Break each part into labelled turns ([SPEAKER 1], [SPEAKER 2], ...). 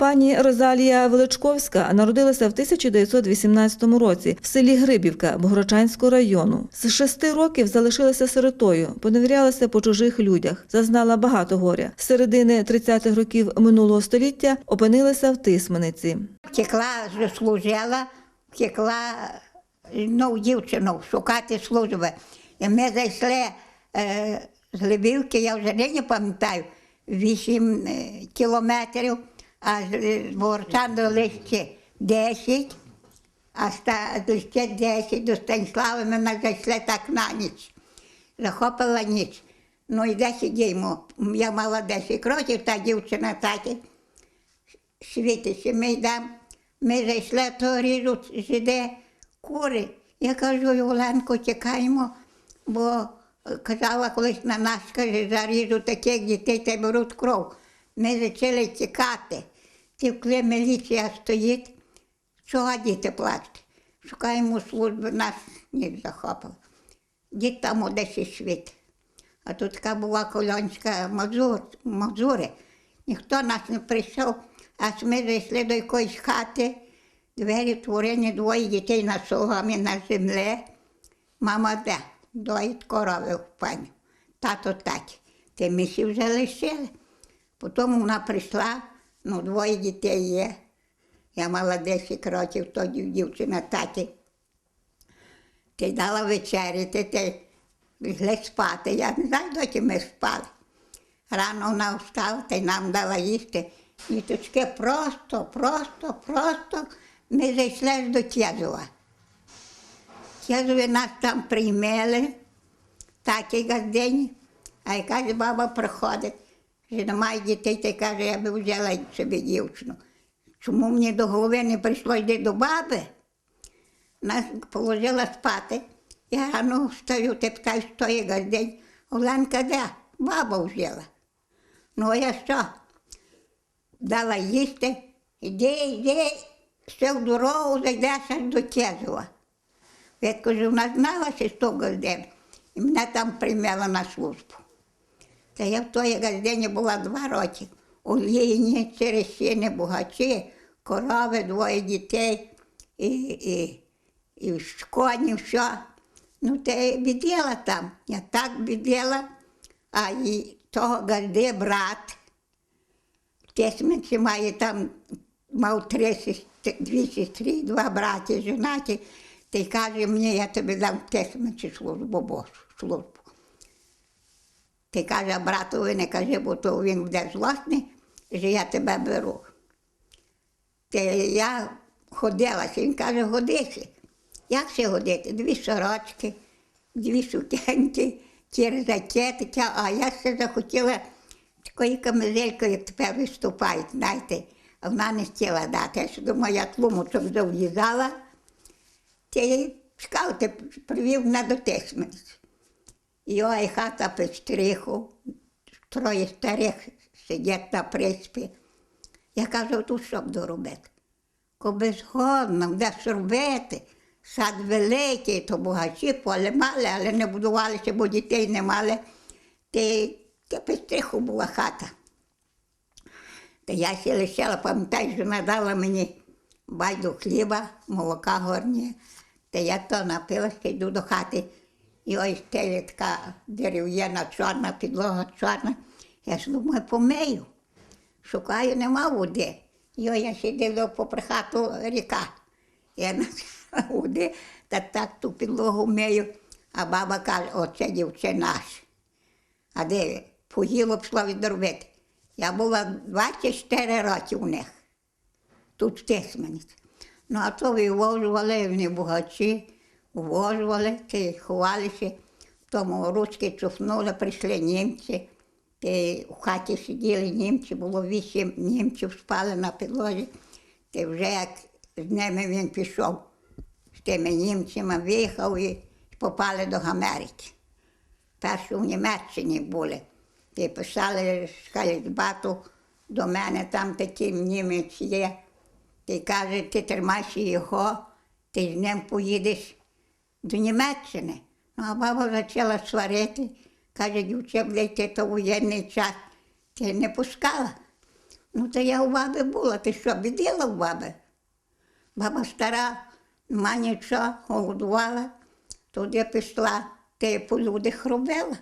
[SPEAKER 1] Пані Розалія Величковська народилася в 1918 році в селі Грибівка Богородчанського району. З шести років залишилася сиротою, поневірялася по чужих людях, зазнала багато горя. З середини 30-х років минулого століття опинилася в Тисмениці.
[SPEAKER 2] Втекла, служила, втекла ну, дівчину шукати служби. І ми зайшли е, з Львівки, я вже не пам'ятаю, 8 е, кілометрів, а з з Богорчан до Лищі 10, а з Лищі 10 до Станіслава нас зайшли так на ніч. Захопила ніч. Ну і де сидімо? Я мала 10 років, та дівчина такі світиться, ми йдемо, ми зайшли, то ріжуть жиде кури. Я кажу, Оленко, тікаємо, бо е, казала колись на нас, каже, заріжуть таких дітей та беруть кров. Ми почали тікати. Тівкли міліція стоїть. Чого діти плачуть? Шукаємо служби, нас ніч захопив. Дід там одесі світ. А тут така була колонська мазур, мазури. Ніхто нас не прийшов, аж ми зайшли до якоїсь хати, двері творені, двоє дітей на соломі на землі. Мама де? Доїть корови в пані. Тато так. Ти ми вже лишили. Потім вона прийшла, ну, двоє дітей є. Я мала 10 років, то дів- дівчина таті. Ти дала вечеряти, ти лягли спати. Я не знаю, доки ми спали. Рано вона встала та й нам дала їсти. Діточки просто, просто, просто ми зайшли до Тєзова. Тєзові нас там приймали, такий газдень, а якась баба приходить, що немає дітей, й каже, я би взяла собі дівчину. Чому мені до голови не прийшло йти до баби? Нас положила спати. Я рано встаю, ти питаю, що є газдень. Оленка де? Баба взяла. Ну, а я що? Дала їсти, іди, іди, ще в дорогу зайдеш аж до Тєзова. Я кажу, вона знала, що газдень, і мене там прийняла на службу. Та я в той газдені була два роки. У Олійні, черешини, богачі, корови, двоє дітей і, і, і коні, все. Ну, я біділа там. Я так біділа, а і того газди брат. Тесменці має там, мав три сестри, дві сестри, два браті женаті. Та й каже мені, я тобі дам в Тесменці службу Божу, службу. Ти каже, братові не кажи, бо то він буде злосний, що я тебе беру. Та я ходилася, він каже, годися. Як ще годити? Дві сорочки, дві сукенки, ті ризаки, а я ще захотіла такої камизельки, як тепер виступають, знаєте, а вона не хотіла дати. Я ще думаю, я тлумочок зав'язала, ти скаути привів мене до Тисмениць. Його і хата під стриху, троє старих сидять на приспі. Я кажу, тут що буду робити? Коби згодно, де ж робити? Сад великий, то багачі поле мали, але не будувалися, бо дітей не мали. Ти під стриху була хата. Та я ще лишила, пам'ятаю, що надала мені байду хліба, молока горні. Та я то напилася, йду до хати. І ось стеля така дерев'яна, чорна, підлога чорна. Я ж думаю, помию. Шукаю, нема води. Ось я сидів попри хату ріка. Я на води, та так ту підлогу мию. А баба каже, оце дівче наш. А де поїло пішло відробити. Я була 24 роки у них. Тут в Тисмениці. Ну, а то вивозували, вони багачі, вивозували, ти ховалися. Тому ручки чухнули, прийшли німці. Ти в хаті сиділи німці, було вісім німців спали на підлозі. Ти вже як з ними він пішов, з тими німцями виїхав і попали до Америки. Перші в Німеччині були. Ти писали з Халідбату до мене, там такий німець є. Ти каже, ти тримайся його, ти з ним поїдеш до Німеччини. Ну, а баба почала сварити. Каже, дівча, блядь, ти то воєнний час. Ти не пускала. Ну, то я у баби була, ти що, бідила у баби? Баба стара, нема нічого, голодувала, туди пішла, по людях робила.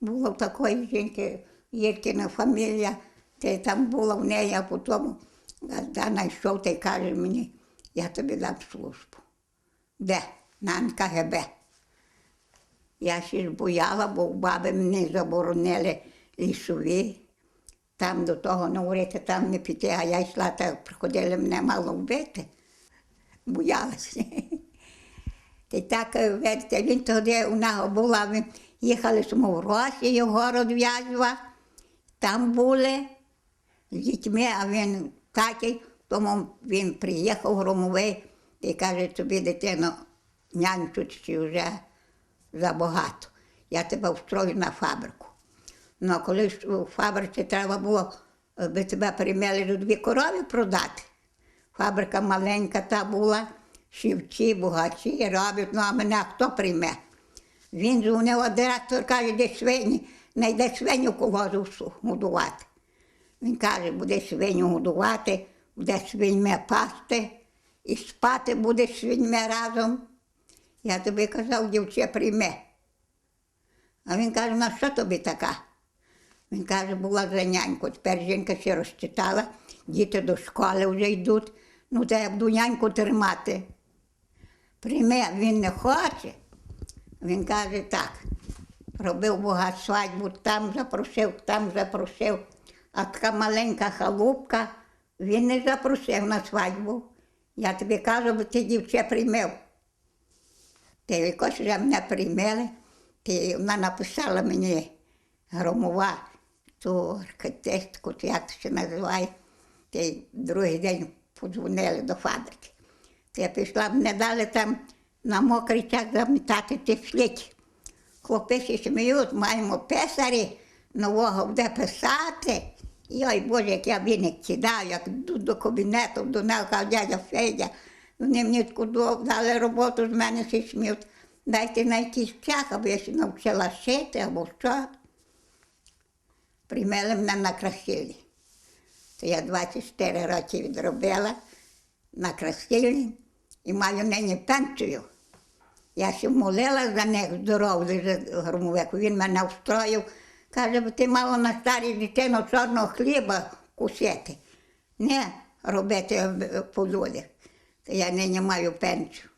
[SPEAKER 2] Було в такої жінки, Єркіна фамілія, те там була в неї, а потім Газда знайшов та й каже мені, я тобі дам службу. Де? На НКГБ. Я ще ж бояла, бо баби мені заборонили лісові. Там до того говорити, там не піти, а я йшла, так приходили мене мало вбити. Боялася. Та так, е, видите, він тоді у нього була, ми їхали ми в Росію, город В'язва, там були з дітьми, а він такий, тому він приїхав громовий і каже, тобі дитино, нянчуть чи вже забагато. Я тебе встрою на фабрику. Ну, а коли ж у фабриці треба було, би тебе приймали до дві корови продати. Фабрика маленька та була, шівці, богачі роблять, ну а мене хто прийме? Він дзвонив, директор каже, де свині, найде свиню колозу годувати. Він каже, буде свиню годувати, буде свиньми пасти, і спати буде свиньми разом. Я тобі казав, дівче, прийми. А він каже, на що тобі така? Він каже, була за няньку. Тепер жінка ще розчитала, діти до школи вже йдуть. Ну, то я буду няньку тримати. Прийми, він не хоче. Він каже, так, робив Бога свадьбу, там запросив, там запросив. А така маленька халупка, він не запросив на свадьбу. Я тобі кажу, бо ти дівче приймив. Ти якось вже мене приймели, ти, вона написала мені громова ту архітектку, чи як це називає. Ти другий день подзвонили до фабрики. Ти я пішла, мене дали там на мокрий час замітати слідчі. Хлопці сміють, маємо писарі, нового буде писати. Йой Боже, як я віник кидаю, як до кабінету, до каже, дядя Федя. Вони мені таку дали роботу, з мене всі сміють. Дайте на якийсь аби я ще навчила шити або що. Приймали мене на красилі. То я 24 роки відробила на красилі і маю нині пенсію. Я ще молила за них здоров'я громовику. Він мене встроїв. Каже, бо ти мала на старій дитину чорного хліба кусити. Не робити е, по людях. То я нині маю пенсію.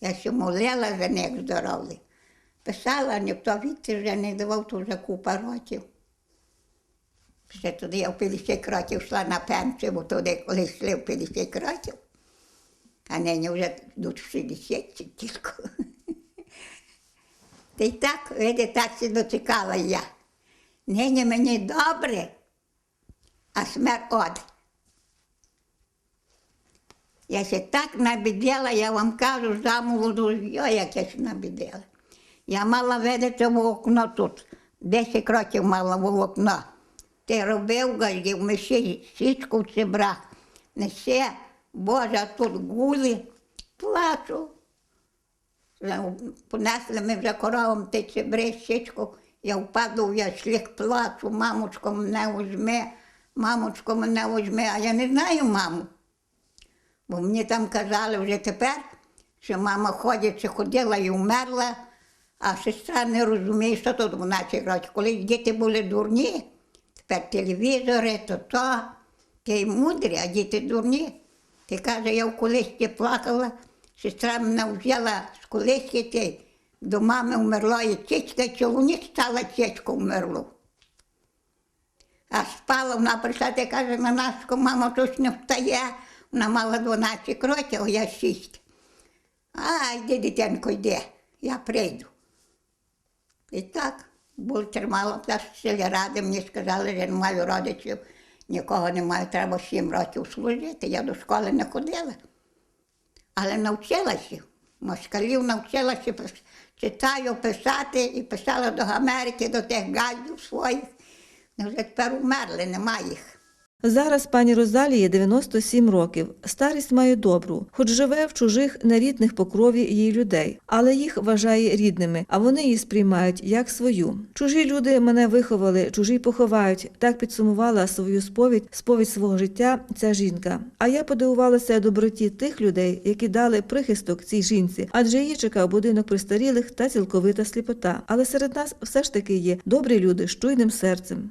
[SPEAKER 2] Я ще молила за них здоров'я. Писала, ніхто відти вже не давав, то вже купа років. Ще туди я в 50 років йшла на пенсію, бо туди колись йшли в 50 років. А нині вже йдуть в 60 чи тільки. Та й так, видите, так се дочекала я. Нині мені добре, а смерть од. Я ще так набідела, я вам кажу, за молоду, ой, як я ще набідела. Я мала видати в окно тут, 10 років мала в окно. Ти робив газдів, ми ще січку в цибрах. Несе, Боже, тут гулі, плачу. Понесли ми вже коровам ти цибри, січку. Я впаду, я шліх плачу, мамочко мене візьме, мамочко мене візьме, а я не знаю маму. Бо мені там казали вже тепер, що мама ходить, чи ходила і вмерла, а сестра не розуміє, що тут вона років. Коли діти були дурні, тепер телевізори, то то, ти мудрі, а діти дурні. Ти каже, я в колисці плакала, сестра мене взяла з колиски, ти, до мами вмерла і чичка, чоловік стала чечко вмерло. А спала, вона прийшла і каже, на нашку мама тут не встає. Вона мала 12 років, а я 6. А, йди, дитинко, йди, я прийду. І так, був тримала та сільради, мені сказали, що не маю родичів, нікого не маю, треба 7 років служити. Я до школи не ходила. Але навчилася. Москалів навчилася читаю, писати і писала до Америки, до тих газдів своїх. Вже тепер умерли, нема їх.
[SPEAKER 1] Зараз пані Розалії 97 років. Старість має добру, хоч живе в чужих нерідних по крові її людей, але їх вважає рідними, а вони її сприймають як свою. Чужі люди мене виховали, чужі поховають. Так підсумувала свою сповідь, сповідь свого життя ця жінка. А я подивувалася доброті тих людей, які дали прихисток цій жінці, адже її чекав будинок престарілих та цілковита сліпота. Але серед нас все ж таки є добрі люди з чуйним серцем.